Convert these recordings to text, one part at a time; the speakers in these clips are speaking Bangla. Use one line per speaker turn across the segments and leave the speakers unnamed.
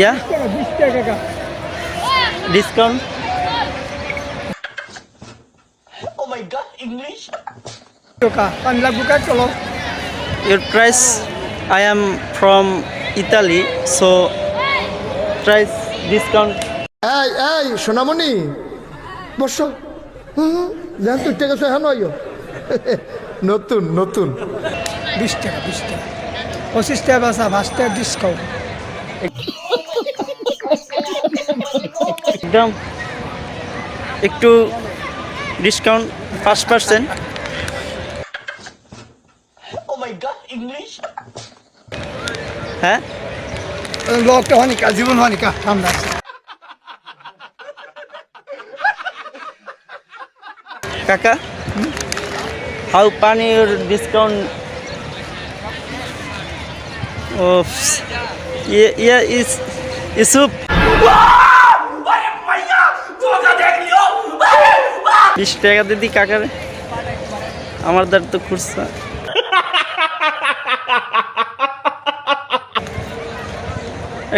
ইয়া
বিশ টাকা কাকা
ডিসকাউন্ট
টাকা পাঁচ লাখ বুকা চলো।
Your price I am from Italy so price discount.
এই এই সোনামণি বসো। জান তুই টেকে সে হ্যাঁ নতুন নতুন।
বিশ টাকা বিশ টাকা। পঁচিশ টাকা বাসা পাঁচ টাকা ডিসকাউন্ট
একদম একটু ডিসকাউন্ট পাঁচ পার্সেন্ট হ্যাঁ?
লোকটা হনিকা জীবন হনিকা ঠান্ডা
কাকা হাউ পানি your discount? of yeah, yeah is ইসুপ। বিশ টাকা দিদি কাকারে। আমার দ্বার তো খুঁজছে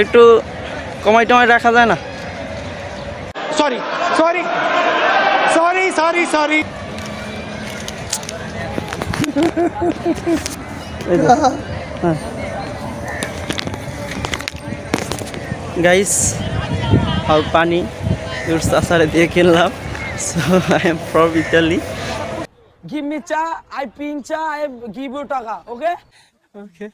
একটু কমাই টমাই রাখা যায় না?
Sorry sorry sorry sorry sorry
guys আর পানি সাসারে দিয়ে কিনলাম। So I am from Italy.
Give me cha, I pin cha, I give you taka, okay?
Okay